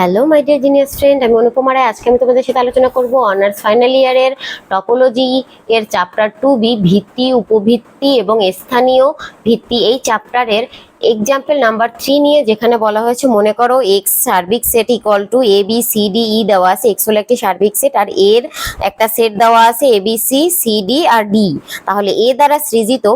Hello my dear genius friend আমি অনুপমা রায় আজকে আমি তোমাদের সাথে আলোচনা করব অনার্স ফাইনাল ইয়ারের টপোলজি এর চ্যাপ্টার টু বি ভিত্তি, উপভিত্তি এবং স্থানীয় ভিত্তি। এই চ্যাপ্টারের এক্সাম্পল নাম্বার থ্রি নিয়ে যেখানে বলা হয়েছে, মনে করো এক্স সার্বিক set equal to A B C D E দেওয়া আছে। এক্স হলো একটি সার্বিক সেট আর এর একটা সেট দেওয়া আছে A B C C D R D তাহলে এ দ্বারা সৃজিত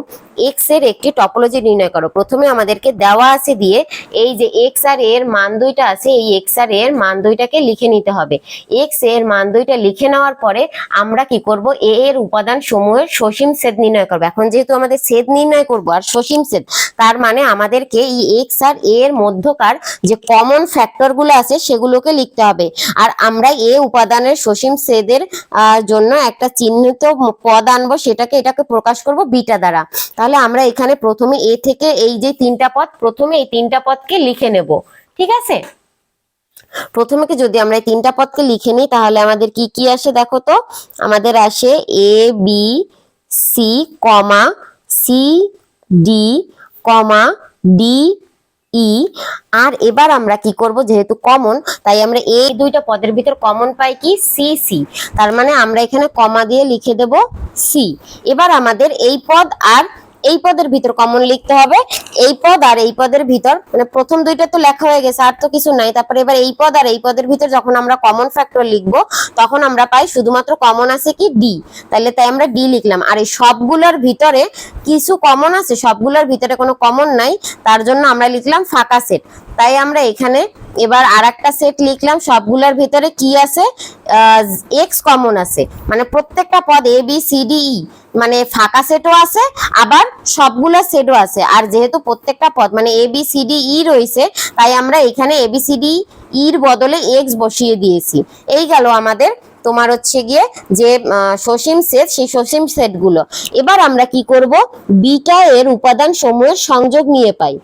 এক্সের একটি টপোলজি নির্ণয় করো। প্রথমে আমাদেরকে দেওয়া আছে দিয়ে এই যে এক্স আর এর মান দুইটা আছে, এই এক্স আর এর মান দুইটাকে লিখে নিতে হবে। এক্সের মান দুইটা লিখে নেওয়ার পরে আমরা কি করব? এ এর উপাদান সমূহের সসীম সেট নির্ণয় করব। এখন যেহেতু আমাদের সেট নির্ণয় করব আর সসীম সেট তার মানে আমাদেরকে এই এক্স আর এ এর মধ্যকার যে কমন ফ্যাক্টরগুলো আছে সেগুলোকে লিখতে হবে। আর আমরা এ উপাদানের সসীম সেদের জন্য একটা চিহ্নিত পদ আনব, সেটাকে এটাকে প্রকাশ করব বিটা দ্বারা। তাহলে আমরা এখানে প্রথমে এ থেকে এই যে তিনটা পদ, প্রথমে এই তিনটা পদকে লিখে নেব। ঠিক আছে? প্রথমে যদি আমরা এই তিনটা পদকে লিখে নিই, তাহলে আমাদের কি কি আসে দেখো তো? আমাদের আসে A B C comma C D comma D E আর এবার আমরা কি করব? যেহেতু কমন তাই আমরা এই দুইটা পদের ভিতর কমন পাই কি? সি সি তার মানে আমরা এখানে কমা দিয়ে লিখে দেব সি এবার আমাদের এই পদ আর এই পদের ভিতর কমন লিখতে হবে, এই পদ আর এই পদের ভিতর। মানে প্রথম দুইটা তো লেখা হয়ে গেছে, আর তো কিছু নাই। তারপরে এবার এই পদ আর এই পদের ভিতর যখন আমরা কমন ফ্যাক্টর লিখব, তখন আমরা পাই শুধুমাত্র কমন আছে কি ডি তাহলে তাই আমরা ডি লিখলাম। আর এই সবগুলোর ভিতরে কিছু কমন আছে, সবগুলোর ভিতরে কোনো কমন নাই, তার জন্য আমরা লিখলাম ফাঁকা সেট তাই আমরা এখানে এবার আর একটা সেট লিখলাম, সবগুলোর ভিতরে কি আছে? এক্স কমন আছে। মানে প্রত্যেকটা পদ A B C D E মানে ফাঁকা সেটও আছে, আবার সবগুলো সেটও আছে। আর যেহেতু প্রত্যেকটা পদ মানে A B C D E রয়েছে, তাই আমরা এখানে এ বি সি ডি ইর বদলে এক্স বসিয়ে দিয়েছি। এই গেল আমাদের তোমার হচ্ছে গিয়ে যে সসীম সেট সেই সসীম সেটগুলো এবার আমরা কি করব? বিটা এর উপাদান সমূহের সংযোগ নিয়ে পাই।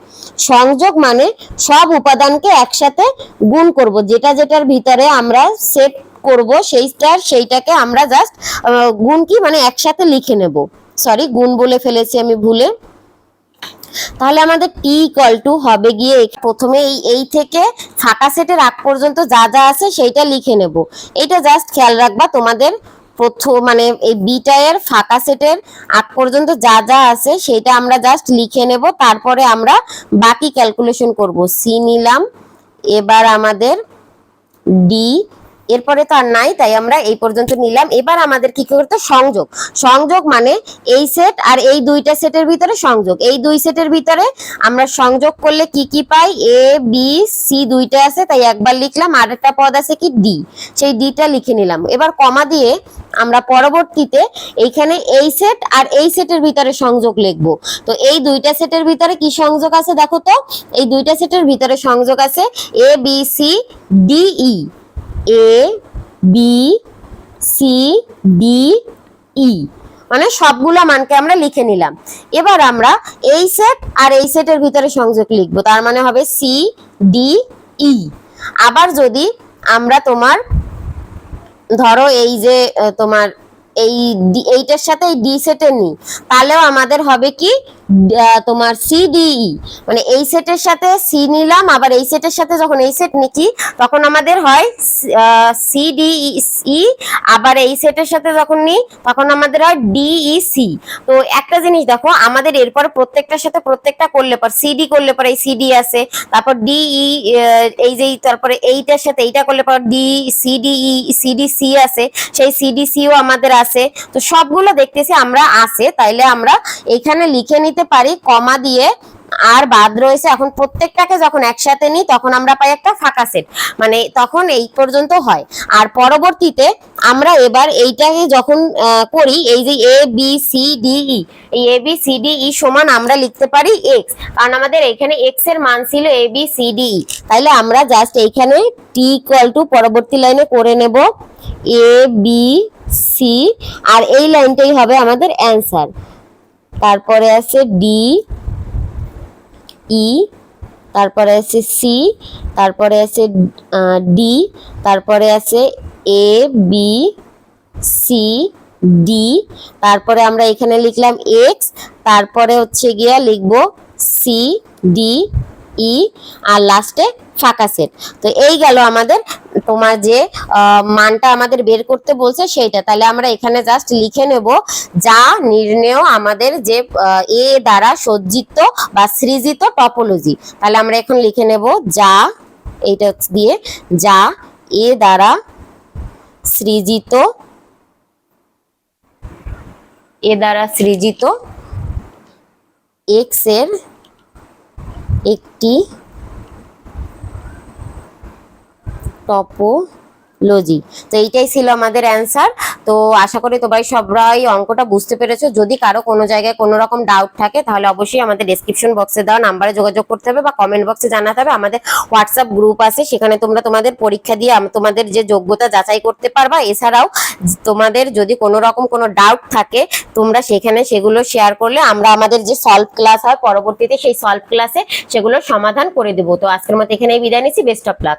সংযোগ মানে সব উপাদানকে একসাথে গুণ করব। যেটা যেটার ভিতরে আমরা সেট করব সেইটার সেইটাকে আমরা জাস্ট গুণ কি? মানে একসাথে লিখে নেব। সরি গুণ বলে ফেলেছি আমি ভুলে। তাহলে আমাদের টি ইকুয়াল টু হবে গিয়ে প্রথমে এই এই থেকে ফাঁকা সেটের আগ পর্যন্ত যা যা আছে সেইটা লিখে নেব। এটা জাস্ট খেয়াল রাখবা তোমাদের প্রথম মানে এই বিটা এর ফাঁকা সেটের আগ পর্যন্ত যা যা আছে সেটা আমরা জাস্ট লিখে নেব। তারপরে আমরা বাকি ক্যালকুলেশন করব। সি নিলাম। এবার আমাদের ডি এরপরে তো আর নাই, তাই আমরা এই পর্যন্ত নিলাম। এবার আমাদের কি করতে সংযোগ। সংযোগ মানে এই সেট আর এই দুইটা সেটের ভিতরে সংযোগ। এই দুই সেটের ভিতরে আমরা সংযোগ করলে কি কি পাই? এ বি সি দুইটা আছে, তাই একবার লিখলাম। আর একটা পদ আছে কি? ডি সেই ডিটা লিখে নিলাম। এবার কমা দিয়ে আমরা পরবর্তীতে এইখানে এই সেট আর এই সেটের ভিতরে সংযোগ লিখব। তো এই দুইটা সেটের ভিতরে কি সংযোগ আছে? দেখো তো, এই দুইটা সেটের ভিতরে সংযোগ আছে A B C D E A B C D E মানে সবগুলো মানকে আমরা লিখে নিলাম। এবার আমরা এই সেট আর এই সেটের ভিতরে সংযোগ লিখব। তার মানে হবে সি ডি ই আবার যদি আমরা তোমার, ধরো এই যে তোমার এই এইটার সাথে এই ডি সেটের নিই, তাহলেও আমাদের হবে কি? তোমার সি ডি ই মানে এই সেটের সাথে সি নিলাম, আবার এই সেটের সাথে যখন এই সেট নিচ্ছি, তখন আমাদের হয় সি ডি ই আবার এই সেটের সাথে যখন নিই, তখন আমাদের হয় ডি ই সি তো একটা জিনিস দেখো, আমাদের এরপরে প্রত্যেকটার সাথে প্রত্যেকটা করলে পর সিডি করলে পর এই সিডি আছে, তারপর ডি ই এই যে তারপরে এইটার সাথে এইটা করলে পর D C D E C D C আছে, সেই সিডি সিও আমাদের আছে। তো সবগুলো দেখতেছি আমরা আছে, তাইলে আমরা এখানে লিখে নিতে পারি, কমা দিয়ে। আর বাদ রয়েছে এখন প্রত্যেকটাকে যখন একসাথে নিই, তখন আমরা পাই একটা ফাঁকা সেট। মানে তখন এই পর্যন্ত হয়। আর পরবর্তীতে আমরা এবার এইটাকে যখন করি, এই যে A B C D E এই A B C D E সমান আমরা লিখতে পারি এক্স কারণ আমাদের এখানে এক্সের মান ছিল A B C D E তাইলে আমরা জাস্ট এইখানে টি ইকুয়াল টু পরবর্তী লাইনে করে নেব এ বি সি আর এই লাইনটাই হবে আমাদের অ্যান্সার তারপরে আছে ডি ই তারপরে আছে সি তারপরে আছে ডি তারপরে আছে এ বি সি ডি তারপরে আমরা এখানে লিখলাম এক্স তারপরে হচ্ছে গিয়া লিখব সি ডি ই আর লাস্টে ফাঁকা সেট তো এই গেল আমাদের তোমার যে মানটা আমাদের বের করতে বলছে সেইটা। তাহলে আমরা এখানে জাস্ট লিখে নেব যা নির্ণেয় আমাদের যে এ দ্বারা সজ্জিত বা সৃজিত টপোলজি তাহলে আমরা এখন লিখে নেব যা, এইটা দিয়ে যা এ দ্বারা সৃজিত, এ দ্বারা সৃজিত এক্সের একটি টপোলজি। তো এইটাই ছিল আমাদের অ্যান্সার তো আশা করি তোমরা সবাই অঙ্কটা বুঝতে পেরেছ। যদি কারও কোনো জায়গায় কোনো রকম ডাউট থাকে, তাহলে অবশ্যই আমাদের ডেসক্রিপশন বক্সে দেওয়া নাম্বারে যোগাযোগ করতে হবে বা কমেন্ট বক্সে জানাতে হবে। আমাদের হোয়াটসঅ্যাপ গ্রুপ আছে, সেখানে তোমরা তোমাদের পরীক্ষা দিয়ে তোমাদের যে যোগ্যতা যাচাই করতে পারবা। এছাড়াও তোমাদের যদি কোনো রকম কোনো ডাউট থাকে, তোমরা সেখানে সেগুলো শেয়ার করলে আমরা আমাদের যে সলভ ক্লাস হয়, পরবর্তীতে সেই সলভ ক্লাসে সেগুলোর সমাধান করে দেবো। তো আজকের মতো এখানেই বিদায় নিচ্ছি। Best of luck